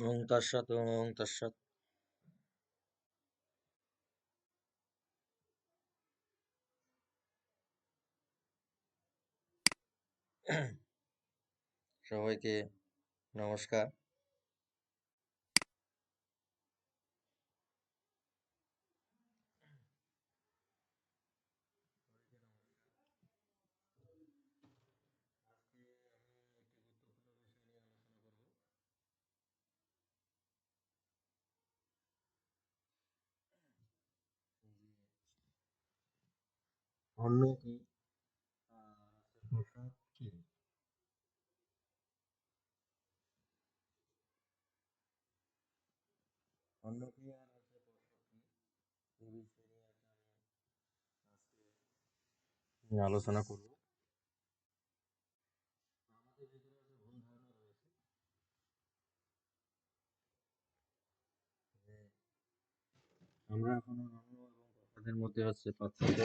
ওং তৎসৎ ওং তৎসৎ সবাইকে নমস্কার। অন্য কি পোশাক কি? অন্য কি আর আছে পোশাক কি? এই বিষয়ে আজকে আলোচনা করব। আমরা এখনও অন্য এবং পোশাকের মধ্যে হচ্ছে পার্থক্য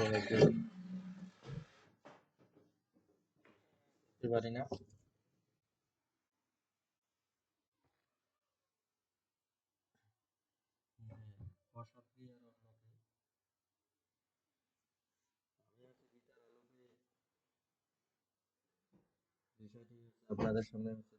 করতে পারি না। পোশাক কি আর অন্য কি আমি হচ্ছে গীতার আলোকে বিষয়টি আপনাদের সামনে হচ্ছে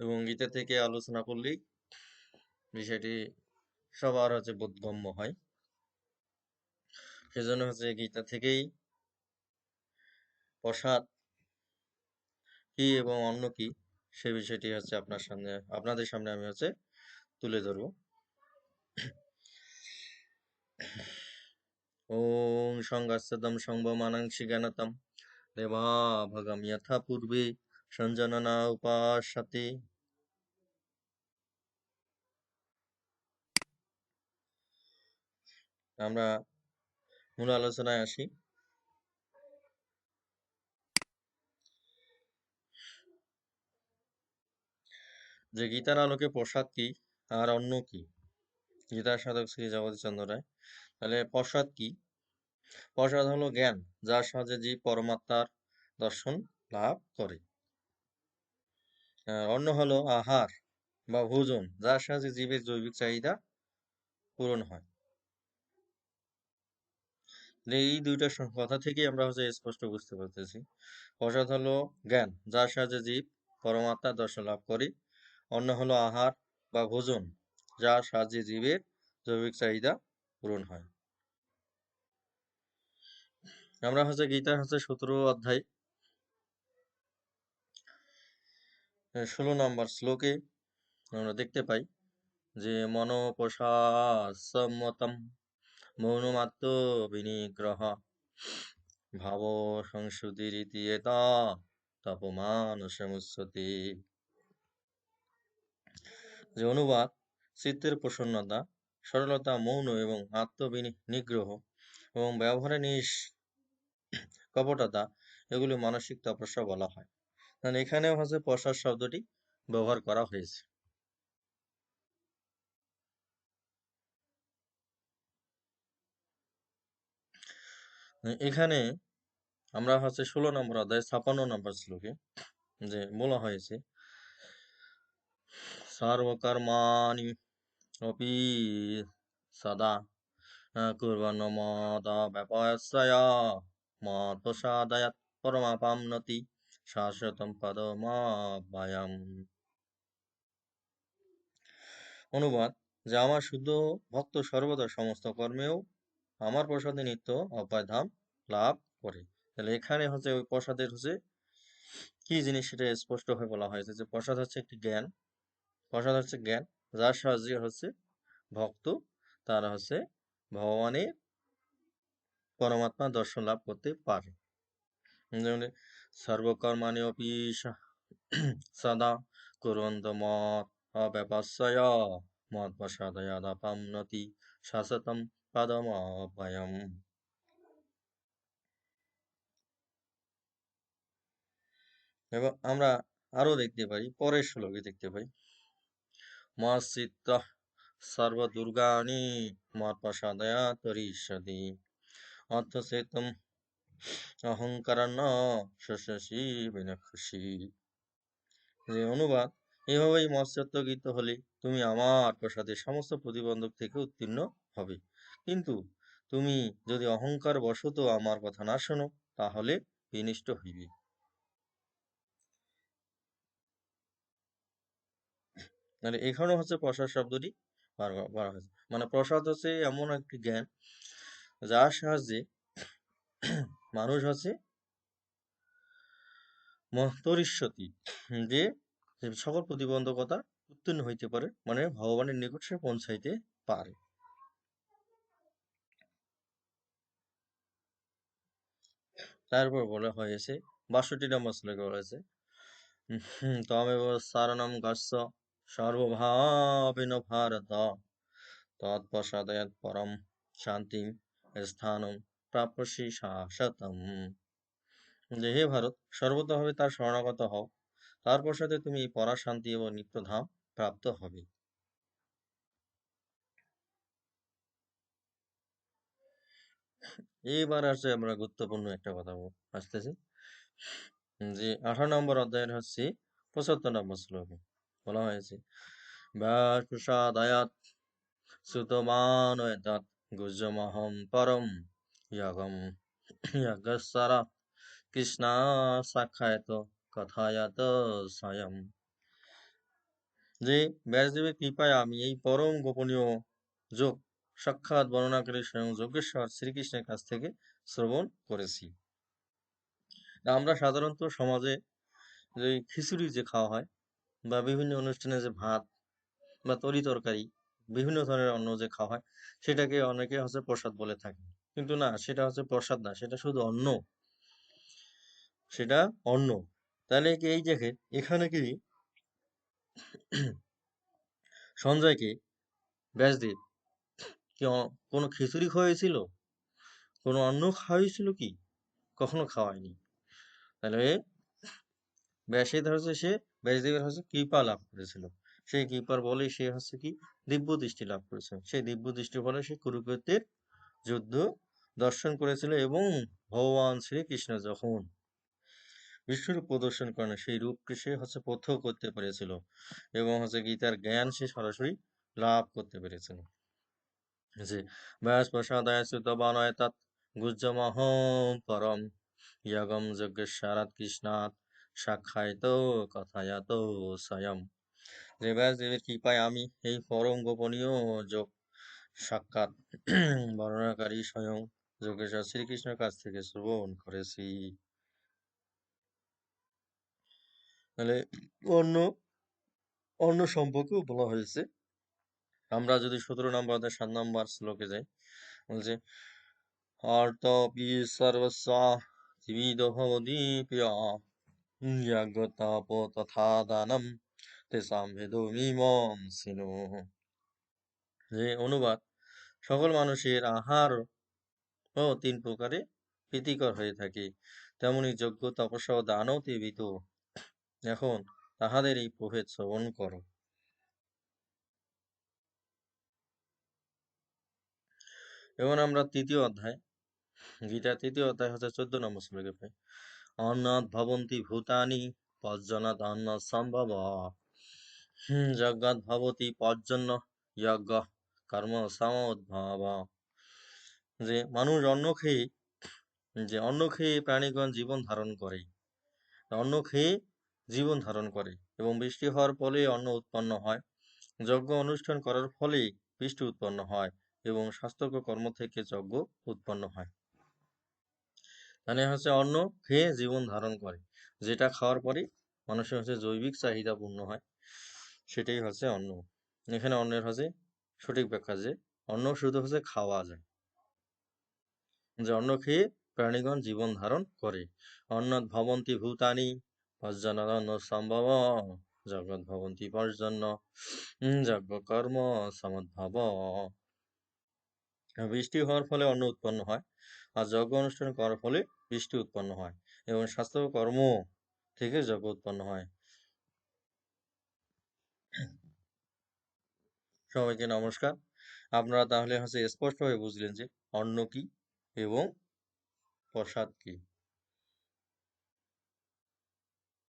এবং গীতা থেকে আলোচনা করলেই বিষয়টি সবার হচ্ছে বোধগম্য হয়। সেজন্য হচ্ছে গীতা থেকেই প্রসাদ কি এবং অন্য কি সে বিষয়টি হচ্ছে আপনার সামনে, আপনাদের সামনে আমি হচ্ছে তুলে ধরব। ওং সংগাস্তম সংবমানাংশি জ্ঞানতম দেবা ভগম যথা পূর্বে সঞ্জননা উপাসতে আমরা মূল আলোচনায় আসি। যে গীতার আলোকে প্রসাদ কি, আর অন্য কি? গীতার সাধক শ্রী জগদীশচন্দ্র রায়। তাহলে প্রসাদ কি? প্রসাদ হলো জ্ঞান, যার সাহায্যে জীব পরমাত্মার দর্শন লাভ করে। অন্য হলো আহার বা ভোজন, যার সাহায্যে জীবের জৈবিক চাহিদা পূরণ হয়। এই দুইটা কথা থেকেই আমরা হচ্ছে স্পষ্ট বুঝতে পারতেছি। প্রসাদ হলো জ্ঞান, যার সাহায্যে জীব পরমাত্মার দর্শন লাভ করে। অন্য হলো আহার বা ভোজন, যার সাহায্যে জীবের জৈবিক চাহিদা পূরণ হয়। আমরা হচ্ছে গীতার হচ্ছে সতেরো অধ্যায় ষোলো নম্বর শ্লোকে আমরা দেখতে পাই যে মনোপসাসমতম মৌনমাত্র বিনিগ্রহ। ভাব সংশুতিরিতি এটা তপমান যে অনুবাদ, চিত্তের প্রসন্নতা, সরলতা, মৌন এবং আত্মবিনিগ্রহ এবং ব্যবহারে নিষ কপটতা এগুলি মানসিক তপস্যা বলা হয়। কারণ এখানেও হচ্ছে প্রসাদ শব্দটি ব্যবহার করা হয়েছে। এখানে আমরা হচ্ছে ষোলো নম্বর অধ্যায় ছাপান্ন নম্বর শ্লোকে যে বলা হয়েছে, সর্বকর্মাণি অপি সদা কুর্বন্ন মদ ব্যাপাশ্রয় মদ প্রসাদয়াত পরমাপামনতি শাশ্বতম পদমাবায়াম অনুবাদ, যে আমার শুদ্ধ ভক্ত সর্বদা সমস্ত কর্মেও আমার প্রসাদে নিত্য অপায়ধাম লাভ করে। তাহলে এখানে হচ্ছে ওই প্রসাদের হচ্ছে কি জিনিস সেটা স্পষ্ট হয়ে বলা হয়েছে যে প্রসাদ হচ্ছে একটি জ্ঞান। প্রসাদ হচ্ছে জ্ঞান, যার সাহায্যে হচ্ছে ভক্ত তারা হচ্ছে ভগবানের পরমাত্মা দর্শন লাভ করতে পারে। যেমন সর্বকর্মাণি অপি সদা কুরন্ত মত অব্যপাশ্রয় মৎপ্রসাদয়াদপাম্নতি শাশ্বতম পদমাপয়ম এবং আমরা আরও দেখতে পাই পরের শ্লোকে দেখতে পাই মসিত সর্বদুর্গানি মৎপ্রসাদয়া তরিষদি অর্থ সেতুম অহংকার শশী খুশি যে অনুবাদ এভাবেই মৎস্যত্বগীত হলে তুমি আমার প্রসাদে সমস্ত প্রতিবন্ধক থেকে উত্তীর্ণ হবে। কিন্তু তুমি যদি অহংকার বশত আমার কথা না শোনো, তাহলে বিনিষ্ট হইবে। মানে এখানেও হচ্ছে প্রসাদ শব্দটি মানে প্রসাদ হচ্ছে এমন একটি জ্ঞান, যার সাহায্যে মানুষ হচ্ছে মহতরিষ্যতি যে সকল প্রতিবন্ধকতা উত্তীর্ণ হইতে পারে মানে ভগবানের নিকট সে পৌঁছাইতে পারে। তারপর বলা হয়েছে, বাষট্টি নম্বর শ্লোকে বলেছে তমেব সারণম গস্য সর্বভাবিন ভারত তৎপশ্চাদয়াৎ পরম শান্তি স্থানম প্রাপ্যসী শাশ্বতম। যে হে ভারত, সর্বতভাবে তার শরণাগত হও। তারপর সাথে তুমি পরা শান্তি এবং নিত্যধাম প্রাপ্ত হবে। এইবার আসছে আমরা গুরুত্বপূর্ণ একটা কথা আসতেছি। যে আঠারো নম্বর অধ্যায়ের হচ্ছে পঁচাত্তর নম্বর শ্লোকে বলা হয়েছে ব্যাস প্রসাদায়াত সুতমানয়তাৎ গুজমহম পরম ইয়াগম ইয়াগসারা কৃষ্ণা সাক্ষায়ত কথায়াত স্বয়ং। যে ব্যাসদেবের কৃপায় আমি এই পরম গোপনীয় যোগ সাক্ষাৎ বর্ণনাকারী স্বয়ং যোগেশ্বর শ্রীকৃষ্ণের কাছ থেকে শ্রবণ করেছি। আমরা সাধারণত সমাজে যে খিচুড়ি যে খাওয়া হয় বা বিভিন্ন অনুষ্ঠানে যে ভাত বা তরি তরকারি, বিভিন্ন ধরনের অন্ন যে খাওয়া হয়, সেটাকে অনেকে হচ্ছে প্রসাদ বলে থাকে কিন্তু না, সেটা হচ্ছে প্রসাদ না, সেটা শুধু অন্ন। সেটা অন্ন। তাহলে কি এই দেখে এখানে কি সঞ্জয়কে ব্যাসদেব, কি কোনো খিচুড়ি খাওয়াইছিল? কোনো অন্ন খাওয়াইছিল কি? কখনো খাওয়ায়নি। তাহলে ব্যাসের হচ্ছে সে, ব্যাসদেবের হচ্ছে কৃপা লাভ করেছিল। সেই কৃপার বলে সে হচ্ছে কি? দিব্য দৃষ্টি লাভ করেছে সেই দিব্য দৃষ্টির ফলে সে কুরুক্ষেত্রের যুদ্ধ দর্শন করেছিল এবং ভগবান শ্রীকৃষ্ণ যখন বিশ্বরূপ প্রদর্শন করেন সেই রূপকে সে হচ্ছে প্রত্যক্ষ করতে পেরেছিল এবং হচ্ছে গীতার জ্ঞান সে সরাসরি লাভ করতে পেরেছিল। যে ব্যাস গুজ্জমহম পরম কৃষ্ণাত সাক্ষায়ত কথায়াত স্বয়ং। যে ব্যাসদেবের কৃপায় আমি এই পরম গোপনীয় যোগ সাক্ষাৎ বর্ণনাকারী স্বয়ং যোগেশ্বর শ্রীকৃষ্ণের কাছ থেকে শ্রবণ করেছি। তাহলে অন্য অন্য সম্পর্কেও বলা হয়েছে। আমরা যদি সতেরো নম্বর অধ্যায় সাত নম্বর শ্লোকে যাই, বলছে সর্বস্ব জীবিত ভবদীপ্রিয় ইয়াগতাপ তথা দানম তেসাম ভেদমিমংসিনো যে অনুবাদ সকল মানুষের আহার ও তিন প্রকারে প্রীতিকর হয়ে থাকে। তেমনি যোগ্য তপস্যা ও দানও তেবিত এখন তাহাদের এই প্রভেদ শ্রবণ করো। এবং আমরা তৃতীয় অধ্যায়, গীতার তৃতীয় অধ্যায় হচ্ছে চোদ্দ নম্বর শ্লোকে পাই অন্নাথ ভবন্তি ভূতানি পর্জনাথ অন্ন সম্ভব। যজ্ঞাৎ ভবতি পর্জন্য যজ্ঞ কর্ম সমোদ্ভব। যে মানুষ অন্ন খেয়ে, যে অন্ন খেয়ে প্রাণীগণ জীবন ধারণ করে, অন্ন খেয়ে জীবন ধারণ করে এবং বৃষ্টি হওয়ার ফলে অন্ন উৎপন্ন হয়। যজ্ঞ অনুষ্ঠান করার ফলে বৃষ্টি উৎপন্ন হয় এবং স্বাস্থ্যকর কর্ম থেকে যজ্ঞ উৎপন্ন হয়। মানে হচ্ছে অন্ন খেয়ে জীবন ধারণ করে। যেটা খাওয়ার পরে মানুষের হচ্ছে জৈবিক চাহিদা পূর্ণ হয়, সেটাই হচ্ছে অন্ন। এখানে অন্নের হচ্ছে সঠিক ব্যাখ্যা যে অন্ন শুধু হচ্ছে খাওয়া যায়। যে অন্ন খেয়ে প্রাণীগণ জীবন ধারণ করে। অন্ন ভবন্তি ভূতানি সম্ভব জগৎ ভবন্তি পর্জন্য যজ্ঞ কর্ম সমদ্ভব বৃষ্টি হওয়ার ফলে অন্ন উৎপন্ন হয় আর যজ্ঞ অনুষ্ঠান করার ফলে বৃষ্টি উৎপন্ন হয় এবং স্বাস্থ্য কর্ম থেকে যজ্ঞ উৎপন্ন হয়। সবাইকে নমস্কার। আপনারা তাহলে হচ্ছে স্পষ্টভাবে বুঝলেন যে অন্ন কি এবং প্রসাদ কি।